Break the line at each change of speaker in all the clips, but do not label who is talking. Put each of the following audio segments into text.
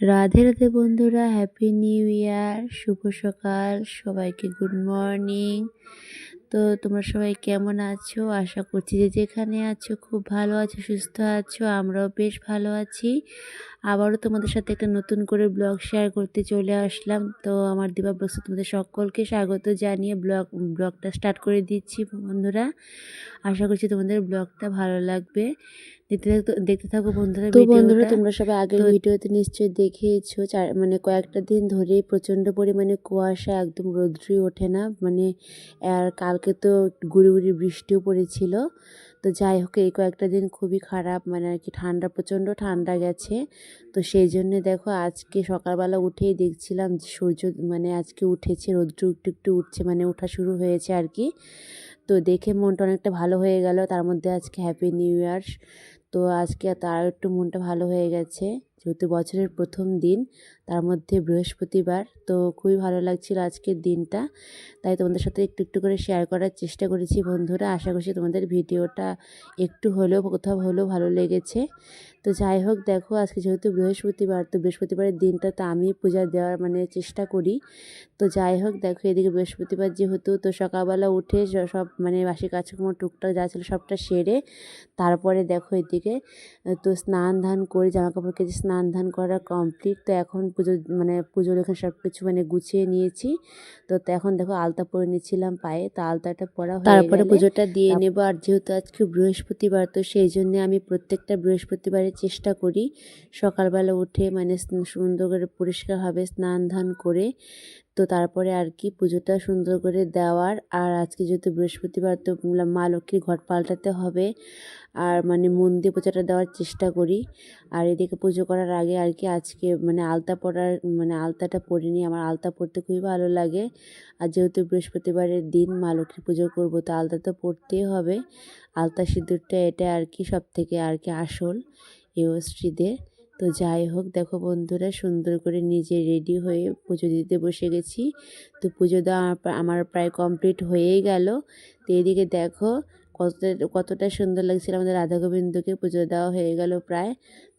রাধে রাধে বন্ধুরা happy new year শুভ সকাল, সবাইকে গুড মর্নিং তো তোমরা সবাই কেমন আছো? আশা করছি যে যেখানে আছো, খুব ভালো আছো, সুস্থ আছো, আমরাও বেশ ভালো আছি। আবারও তোমাদের সাথে একটা নতুন করে ব্লগ শেয়ার করতে চলে আসলাম। তো আমার দিবা বস্তু তোমাদের সকলকে স্বাগত জানিয়ে ব্লগ ব্লগটা স্টার্ট করে দিচ্ছি বন্ধুরা। আশা করছি তোমাদের ব্লগটা ভালো লাগবে। দেখতে থাকো দেখতে থাকো বন্ধুরা তো বন্ধুরা তোমরা সবাই আগের ভিডিওতে নিশ্চয়ই দেখেছ চার মানে কয়েকটা দিন ধরে প্রচণ্ড পরিমাণে কুয়াশা একদম রৌদ্রই ওঠে না। মানে আর কালকে তো গুড়ি গুড়ি বৃষ্টিও পড়েছিল। তো যাই হোক, এই কয়েকটা দিন খুবই খারাপ মানে আর কি ঠান্ডা, প্রচণ্ড ঠান্ডা গেছে। তো সেই জন্যে দেখো, আজকে সকালবেলা উঠেই দেখছিলাম যে সূর্য মানে আজকে উঠেছে, রৌদ্র একটু একটু উঠছে মানে ওঠা শুরু হয়েছে আর কি। তো দেখে মনটা অনেকটা ভালো হয়ে গেল। তার মধ্যে আজকে হ্যাপি নিউ ইয়ার তো আজকে তার একটু মনটা ভালো হয়ে গেছে। যেহেতু বছরের প্রথম দিন, তার মধ্যে বৃহস্পতিবার, তো খুবই ভালো লাগছিল আজকের দিনটা। তাই তোমাদের সাথে একটু একটু করে শেয়ার করার চেষ্টা করেছি বন্ধুরা। আশা করছি তোমাদের ভিডিওটা একটু হলেও, কোথাও হলেও ভালো লেগেছে। তো যাই হোক, দেখো, আজকে যেহেতু বৃহস্পতিবার, তো বৃহস্পতিবারের দিনটা তো আমি পূজা দেওয়ার মানে চেষ্টা করি। তো যাই হোক, দেখো, এদিকে বৃহস্পতিবার যেহেতু, তো সকালবেলা উঠে সব মানে বাসি কাজকর্ম, টুকটাক যা ছিল সবটা সেরে, তারপরে দেখো এদিকে, তো স্নান ধান করে জামা কাপড় কেটে স্নান ধান করা কমপ্লিট তো এখন পুজো মানে পুজোর এখানে সব কিছু মানে গুছিয়ে নিয়েছি। তো এখন দেখো আলতা পরে নিয়েছিলাম পায়ে তো আলতাটা পরা তারপরে পুজোটা দিয়ে নেব। আর যেহেতু আজকে বৃহস্পতিবার তো সেই জন্য আমি প্রত্যেকটা বৃহস্পতিবারে চেষ্টা করি সকালবেলা উঠে মানে সুন্দর করে পরিষ্কারভাবে স্নান ধান করে। তো তারপরে আর কি পুজোটা সুন্দর করে দেওয়ার। আর আজকে যেহেতু বৃহস্পতিবার তো মা লক্ষ্মীর ঘট পাল্টাতে হবে। আর মানে মন দিয়ে পুজোটা দেওয়ার চেষ্টা করি। আর এদিকে পুজো করার আগে আর কি আজকে মানে আলতা পরার মানে আলতাটা পরিনি আমার আলতা পরতে খুবই ভালো লাগে। আর যেহেতু বৃহস্পতিবারের দিন মা লক্ষ্মী পুজো করব, তো আলতা তো পরতেই হবে। আলতা সিঁদুরটা এটা আর কি সব থেকে আর কি আসল ইউশ্রীদের তো যাই হোক, দেখো বন্ধুরা, সুন্দর করে নিজে রেডি হয়ে পুজো দিতে বসে গেছি। তো পুজো দেওয়া আমার প্রায় কমপ্লিট হয়েই গেল। তো এদিকে দেখো কতটা কতটা সুন্দর লাগছিল। আমাদের রাধা গোবিন্দকে পুজো দেওয়া হয়ে গেল প্রায়।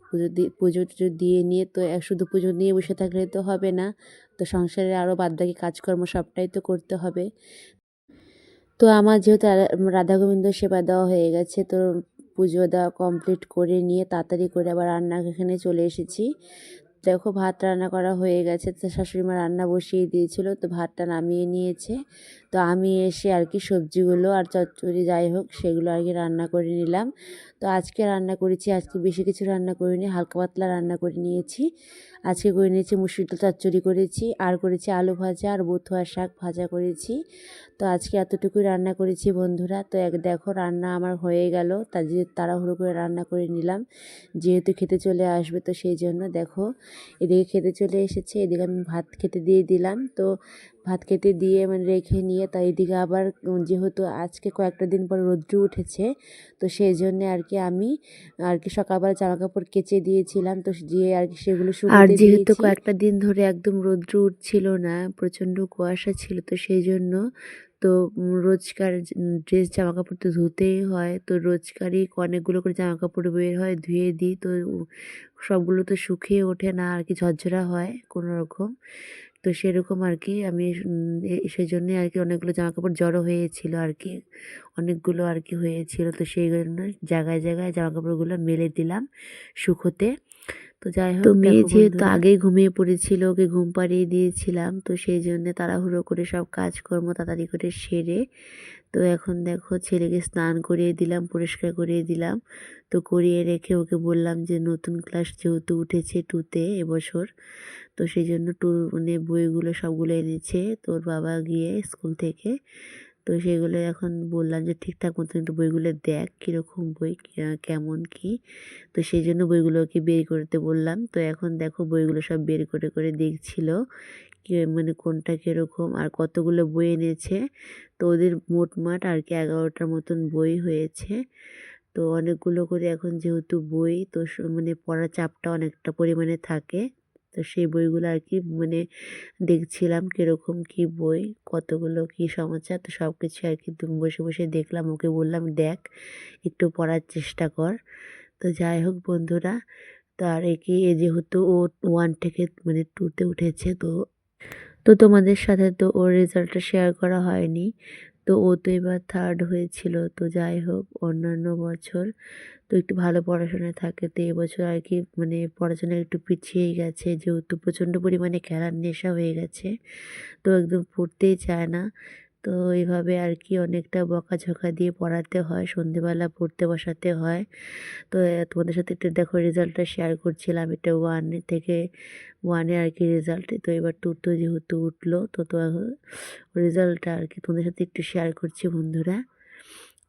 পুজো দিয়ে পুজো টুজো দিয়ে নিয়ে তো এক, শুধু পুজো নিয়ে বসে থাকলে তো হবে না। তো সংসারে আরও বাদবাকি কাজকর্ম সবটাই তো করতে হবে। তো আমার যেহেতু রাধা গোবিন্দ সেবা দেওয়া হয়ে গেছে, তো পুজো দেওয়া কমপ্লিট করে নিয়ে তাড়াতাড়ি করে আবার রান্না এখানে চলে এসেছি। দেখো ভাত রান্না করা হয়ে গেছে, তো শাশুড়ি মা রান্না বসিয়ে দিয়েছিল, তো ভাতটা নামিয়ে নিয়েছে। তো আমি এসে আর কি সবজিগুলো আর চচ্চড়ি যাই হোক, সেগুলো আর কি রান্না করে নিলাম। তো আজকে রান্না করেছি, আজকে বেশি কিছু রান্না করিনি, হালকা পাতলা রান্না করে নিয়েছি। আজকে করে নিয়েছি মুসুর ডাল চচ্চড়ি করেছি, আর করেছি আলু ভাজা, আর বথুয়া শাক ভাজা করেছি। তো আজকে এতটুকুই রান্না করেছি বন্ধুরা। তো এক দেখো রান্না আমার হয়ে গেল, তা যে তাড়াহুড়ো করে রান্না করে নিলাম। যেহেতু খেতে চলে আসবে তো সেই জন্য দেখো, এদিকে খেতে চলে এসেছে, এদিকে আমি ভাত খেতে দিয়ে দিলাম। তো ভাত খেতে দিয়ে মানে রেখে নিয়ে তাই এদিকে আবার যেহেতু আজকে কয়েকটা দিন পর রৌদ্র উঠেছে তো সেই জন্যে আর কি আমি আর কি সকালবেলা জামা কাপড় কেচে দিয়েছিলাম তো দিয়ে আর কি সেগুলো আর যেহেতু কয়েকটা দিন ধরে একদম রৌদ্র উঠছিল না প্রচণ্ড কুয়াশা ছিল তো সেই জন্য তো রোজকার ড্রেস জামা কাপড় তো ধুতেই হয় তো রোজকারই অনেকগুলো করে জামা কাপড় বের হয় ধুয়ে দিই তো সবগুলো তো শুকিয়ে ওঠে না আর কি ঝরঝরা হয় কোনো রকম। তো সেরকম আর কি আমি সেই জন্যে আর কি অনেকগুলো জামা কাপড় জড়ো হয়েছিল আর কি অনেকগুলো আর কি হয়েছিল তো সেই জন্য জায়গায় জায়গায় জামা কাপড়গুলো মেলে দিলাম শুকোতে তো যাই হোক তো মেয়ে যেহেতু আগেই ঘুমিয়ে পড়েছিল ওকে ঘুম পাড়িয়ে দিয়েছিলাম তো সেই জন্য তাড়াহুড়ো করে সব কাজকর্ম তাড়াতাড়ি করে সেরে তো এখন দেখো ছেলেকে স্নান করিয়ে দিলাম পরিষ্কার করিয়ে দিলাম তো করিয়ে রেখে ওকে বললাম যে নতুন ক্লাস যেহেতু উঠেছে টুতে এবছর তো সেই জন্য টু মানে বইগুলো সবগুলো এনেছে তোর বাবা গিয়ে স্কুল থেকে তো সেগুলো এখন বললাম যে ঠিকঠাক মতন একটু বইগুলো দেখ কীরকম বই কেমন কি। তো সেই জন্য বইগুলোকে বের করতে বললাম। তো এখন দেখো বইগুলো সব বের করে করে দেখছিল মানে কোনটা কীরকম আর কতগুলো বই এনেছে। তো ওদের মোটমাট আর কি এগারোটার মতন বই হয়েছে। তো অনেকগুলো করে এখন যেহেতু বই, তো মানে পড়ার চাপটা অনেকটা পরিমাণে থাকে। তো সেই বইগুলো আর কি মানে দেখছিলাম কীরকম কী বই, কতগুলো কী সমাচার তো সব কিছু আর কি বসে বসে দেখলাম, ওকে বললাম, দেখ, একটু পড়ার চেষ্টা কর। তো যাই হোক বন্ধুরা
তার একে যেহেতু ও ওয়ান থেকে মানে টুতে উঠেছে, তো তো তোমাদের সাথে তো ওর রেজাল্টটা শেয়ার করা হয়নি। তো ও তো এবার থার্ড হয়েছিল, তো যাই হোক, অন্যান্য বছর তো একটু ভালো পড়াশোনায় থাকে। তো এবছর আর কি মানে পড়াশোনা একটু পিছিয়েই গেছে, যেহেতু প্রচণ্ড পরিমাণে খেলার নেশা হয়ে গেছে। তো একদম পড়তেই চায় না। তো এইভাবে আর কি অনেকটা বকাঝকা দিয়ে পড়াতে হয়, সন্ধেবেলা পড়তে বসাতে হয়। তো তোমাদের সাথে একটু দেখো রেজাল্টটা শেয়ার করছিলাম, এটা ওয়ান থেকে ওয়ানে আর কি রেজাল্ট তো এবার টু তো যেহেতু উঠল, তো তো রেজাল্টটা আর কি তোমাদের সাথে একটু শেয়ার করছি বন্ধুরা।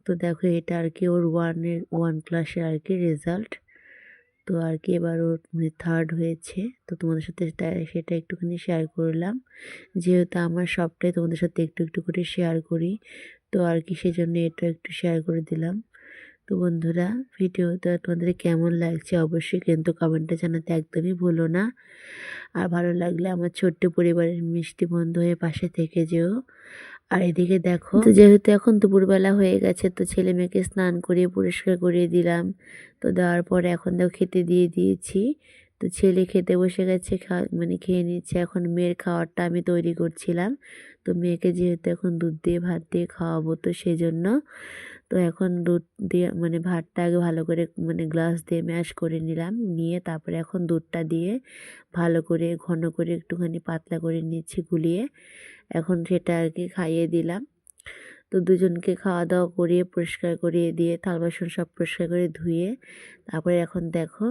তো দেখো এটা আর কি ওর ওয়ানের ওয়ান ক্লাসের আর কি রেজাল্ট তো আর কি এবার ওর মানে থার্ড হয়েছে। তো তোমাদের সাথে সেটা একটুখানি শেয়ার করলাম। যেহেতু আমার সবটাই তোমাদের সাথে একটু একটু করে শেয়ার করি, তো আর কি সেজন্য এটা একটু শেয়ার করে দিলাম। তো বন্ধুরা, ভিডিওটা তোমাদের কেমন লাগছে অবশ্যই কিন্তু কমেন্টে জানাতে একদমই ভুলো না। আর ভালো লাগলে আমার ছোট্ট পরিবারের মিষ্টি বন্ধু হয়ে পাশে থেকে যেও। আর এদিকে দেখো, তো যেহেতু এখন দুপুরবেলা হয়ে গেছে, তো ছেলে মেয়েকে স্নান করিয়ে, পরিষ্কার করিয়ে দিলাম। তো দেওয়ার পরে এখন দেখো খেতে দিয়ে দিয়েছি। তো ছেলে খেতে বসে গেছে মানে খেয়ে নিচ্ছে। এখন মেয়ের খাওয়ারটা আমি তৈরি করছিলাম। তো মেয়েকে যেহেতু এখন দুধ দিয়ে, ভাত দিয়ে খাওয়াবো তো সেই জন্য তো এখন দুধ দিয়ে মানে ভাতটা আগে ভালো করে মানে গ্লাস দিয়ে ম্যাশ করে নিলাম। নিয়ে তারপরে এখন দুধটা দিয়ে ভালো করে, ঘন করে একটুখানি পাতলা করে নিচ্ছি, গুলিয়ে। এখন সেটা আর কি খাইয়ে দিলাম। তো দুজনকে খাওয়া দাওয়া করিয়ে, পরিষ্কার করিয়ে দিয়ে, থাল বাসন সব পরিষ্কার করে ধুয়ে, তারপরে এখন দেখো,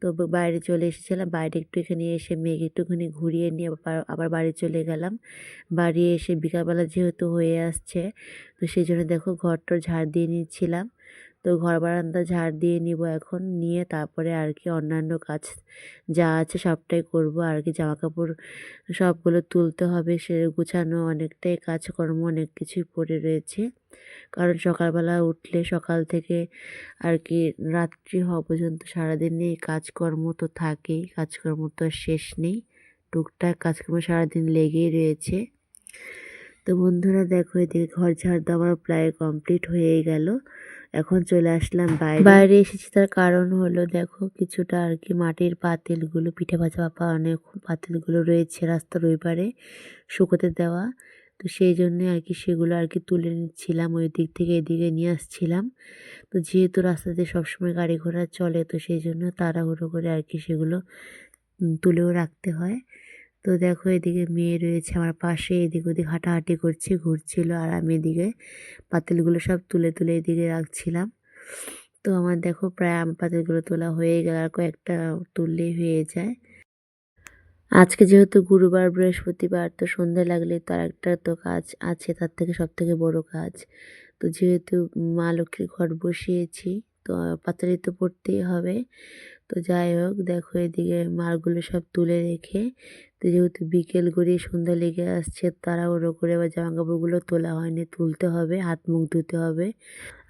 তো বাইরে চলে এসেছিলাম, বাইরে একটু এখানে এসে মেঘ একটুখানি ঘুরিয়ে নিয়ে আবার আবার বাড়ি চলে গেলাম। বাড়ি এসে বিকালবেলা যেহেতু হয়ে আসছে, তো সেই জন্য দেখো ঘরটার ঝাড় দিয়ে নিচ্ছিলাম। তো ঘর বারান্দা ঝাড় দিয়ে নিব এখন। নিয়ে তারপরে আর কি অন্যান্য কাজ যা আছে সবটাই করব। আর কি জামা কাপড় সবগুলো তুলতে হবে, সে গুছানো অনেকটাই কাজকর্ম, অনেক কিছুই পড়ে রয়েছে। কারণ সকালবেলা উঠলে সকাল থেকে আর কি রাত্রি হওয়া পর্যন্ত সারাদিনই কাজকর্ম তো থাকেই, কাজকর্ম তো আর শেষ নেই। টুকটাক কাজকর্ম সারাদিন লেগেই রয়েছে। তো বন্ধুরা দেখো, এদিকে ঘর ঝাড় দেওয়া আমার প্রায় কমপ্লিট হয়েই গেল। এখন চলে আসলাম বাইরে। বাইরে এসেছি, তার কারণ হলো দেখো কিছুটা আর কি মাটির পাতিলগুলো, পিঠে ভাজা পাপা অনেক পাতিলগুলো রয়েছে রাস্তার ওই পারে শুকোতে দেওয়া। তো সেই জন্যে আর কি সেগুলো আর কি তুলে নিচ্ছিলাম, ওই দিক থেকে এদিকে নিয়ে আসছিলাম। তো যেহেতু রাস্তাতে সবসময় গাড়ি ঘোড়া চলে, তো সেই জন্য তাড়াহুড়ো করে আর কি সেগুলো তুলেও রাখতে হয়। তো দেখো এদিকে মেয়ে রয়েছে, আমার পাশে এদিক ওদিক হাঁটাহাঁটি করছে, ঘুরছিল আর আমি এদিকে পাতিলগুলো সব তুলে তুলে এদিকে রাখছিলাম। তো আমার দেখো প্রায় আম পাতিলগুলো তোলা হয়ে গেল আর কয়েকটা তুললেই হয়ে যায়। আজকে যেহেতু গুরুবার, বৃহস্পতিবার, তো সন্ধে লাগলে তার একটা তো কাজ আছে, তার থেকে সব থেকে বড় কাজ। তো যেহেতু মা লক্ষ্মীর ঘর বসিয়েছি, তো পাতালি তো পড়তেই হবে। তো যাই হোক, দেখো এদিকে মালগুলো সব তুলে রেখে, তো যেহেতু বিকেল গড়িয়ে সন্ধ্যা লেগে আসছে তারা ওরো করে বা জামা কাপড়গুলো তোলা হয়নি, তুলতে হবে, হাত মুখ ধুতে হবে।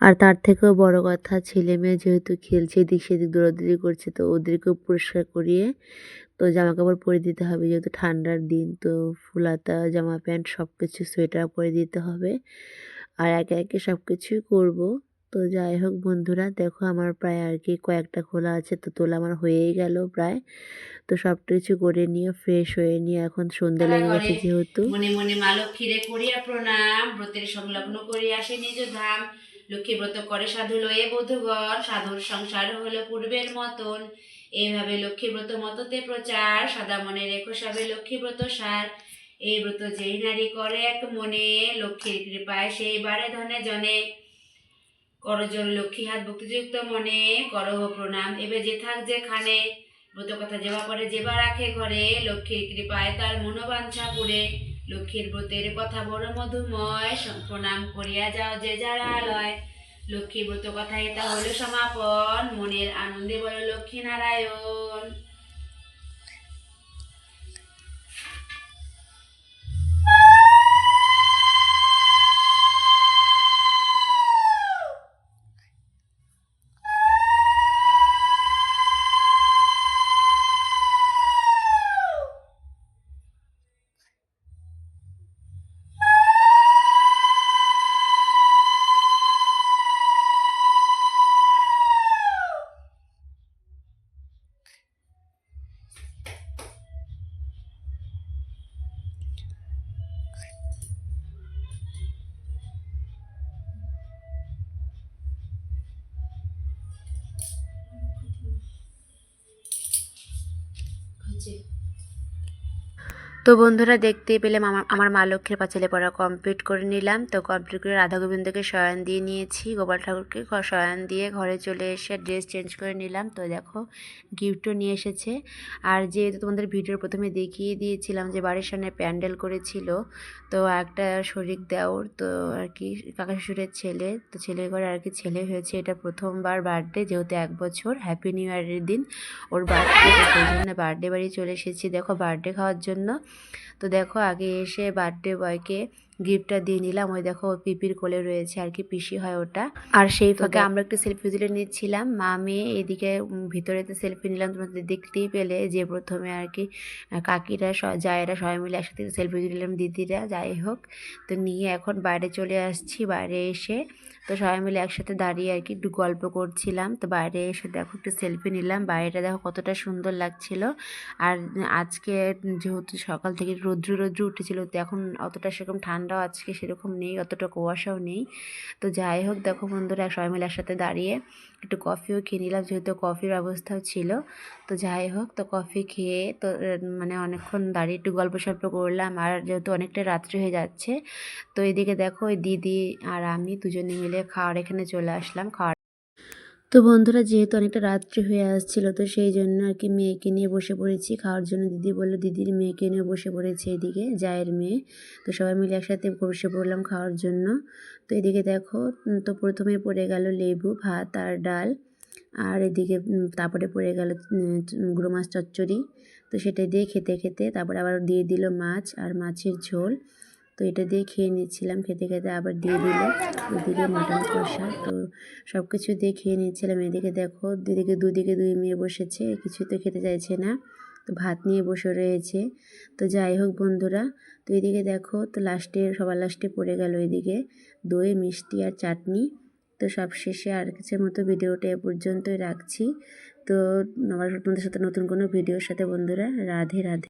আর তার থেকেও বড় কথা, ছেলে মেয়ে যেহেতু খেলছে, এদিক সেদিক দৌড়াদৌড়ি করছে, তো ওদেরকেও পরিষ্কার করিয়ে তো জামা কাপড় পরে দিতে হবে, যেহেতু ঠান্ডার দিন, তো ফুলাতা, জামা প্যান্ট সব কিছু সোয়েটার পরে দিতে হবে। আর একে একে সব কিছুই করব। তো যাই হোক বন্ধুরা দেখো আমার প্রায় আর কি কয়েকটা খোলা আছে তো তোলা আমার হয়েই গেল প্রায়। তো সব কিছু করে নিয়ে ফ্রেশ হয়ে নিয়ে এখন সন্ধ্যে লেগে গেছে যেহেতু।
মনে মনে মা লক্ষ্মীরে করিয়া প্রণাম ব্রতের সংলগ্ন করিয়া আসে নিজ ধাম। লক্ষ্মী ব্রত করে সাধু লয়ে বধুগণ সাধুর সংসার হলো পূর্বের মতন। এইভাবে লক্ষ্মী ব্রত মততে প্রচার সদা মনে রেখো সবে লক্ষ্মী ব্রত সার। এই ব্রত যেই নারী করে এক মনে লক্ষ্মীর কৃপায় সেই বারে ধনে জনে। করজন লক্ষ্মী হাত, ভক্তিযুক্ত মনে করহ প্রণাম। এবে যে থাক যেখানে, ব্রত কথা যেবা পরে যেবা রাখে ঘরে। লক্ষ্মীর কৃপায় তার মনোবাঞ্ছা পুরে। লক্ষ্মীর ব্রতের কথা বড় মধুময় প্রণাম করিয়া যাও যে যারা লয় লক্ষ্মী ব্রত কথা এটা হলো সমাপন। মনের আনন্দে বলো লক্ষ্মী নারায়ণ।
compliqué.
তো বন্ধুরা দেখতেই পেলাম আমার আমার মা লক্ষ্মীর পাঁচালে পড়া কমপ্লিট করে নিলাম। তো কমপ্লিট করে রাধা গোবিন্দকে শয়ন দিয়ে নিয়েছি। গোপাল ঠাকুরকে শয়ন দিয়ে ঘরে চলে এসে ড্রেস চেঞ্জ করে নিলাম। তো দেখো গিফটও নিয়ে এসেছে। আর যেহেতু তোমাদের ভিডিওর প্রথমে দেখিয়ে দিয়েছিলাম যে বাড়ির সামনে প্যান্ডেল করেছিল, তো একটা শরিক দেওর, তো আর কি কাকা শ্বশুরের ছেলে, তো ছেলের ঘরে আর কি ছেলে হয়েছে। এটা প্রথমবার বার্থডে যেহেতু এক বছর হ্যাপি নিউ ইয়ারের দিন। ওর বার্থডে জন্য বার্থডে বাড়ি চলে এসেছি। দেখো বার্থডে খাওয়ার জন্য তো দেখো আগে এসে বার্থডে বয়কে গিফটটা দিয়ে নিলাম। ওই দেখো পিপির কোলে রয়েছে আর কি পিসি হয় ওটা। আর সেই ফাঁকে আমরা একটু সেলফি তুলে নিচ্ছিলাম। মা মেয়ে এদিকে ভিতরে তো সেলফি নিলাম তোমাদের দেখতেই পেলে যে প্রথমে আর কি কাকিরা জায়েরা সবাই মিলে একসাথে সেলফি তুলে নিলাম দিদিরা যাই হোক। তো নিয়ে এখন বাইরে চলে আসছি। বাইরে এসে তো সবাই মিলে একসাথে দাঁড়িয়ে আর কি একটু গল্প করছিলাম। তো বাইরে এসে দেখো একটু সেলফি নিলাম। বাইরেটা দেখো কতটা সুন্দর লাগছিল। আর আজকে যেহেতু সকাল থেকে রৌদ্র রৌদ্র উঠেছিল, তো এখন অতটা সেরকম ঠান্ডাও আজকে সেরকম নেই, অতটা কুয়াশাও নেই। তো যাই হোক, দেখো বন্ধুরা, সবাই মিলে একসাথে দাঁড়িয়ে একটু কফিও খেয়ে নিলাম, যেহেতু কফির ব্যবস্থাও ছিল। তো যাই হোক, তো কফি খেয়ে তো মানে অনেকক্ষণ দাঁড়িয়ে একটু গল্প সল্প করলাম। আর যেহেতু অনেকটা রাত্রি হয়ে যাচ্ছে, তো এদিকে দেখো ওই দিদি আর আমি দুজনে মিলে খাওয়ার এখানে চলে আসলাম খাওয়ার তো বন্ধুরা, যেহেতু অনেকটা রাত্রি হয়ে আসছিল, তো সেই জন্য আর কি মেয়েকে নিয়ে বসে পড়েছি। খাওয়ার জন্য দিদি বলল, দিদির মেয়েকে নিয়ে বসে পড়েছে এদিকে, জায়ের মেয়ে। তো সবাই মিলে একসাথে বসে পড়লাম খাওয়ার জন্য। তো এদিকে দেখো তো প্রথমে পড়ে গেল লেবু, ভাত আর ডাল। আর এদিকে তারপরে পড়ে গেল গুঁড়ো মাছ চচ্চড়ি। তো সেটা দিয়ে খেতে খেতে তারপরে আবার দিয়ে দিল মাছ আর মাছের ঝোল। তো এটা দিয়ে খেয়ে নিচ্ছিলাম। খেতে খেতে আবার দিয়ে দিল। ওদিকে মাটন কষা। তো সব কিছু দিয়ে খেয়ে নিচ্ছিলাম। এদিকে দেখো, দুদিকে দুদিকে দুই মেয়ে বসেছে। কিছু তো খেতে চাইছে না। তো ভাত নিয়ে বসে রয়েছে। তো যাই হোক বন্ধুরা, তো এদিকে দেখো, তো লাস্টে, সবার লাস্টে পড়ে গেল এদিকে দই, মিষ্টি আর চাটনি। তো সব শেষে আর কিছুর মতো ভিডিওটা এ পর্যন্তই রাখছি। তো আবার তোমাদের সাথে নতুন কোনো ভিডিওর সাথে বন্ধুরা, রাধে রাধে।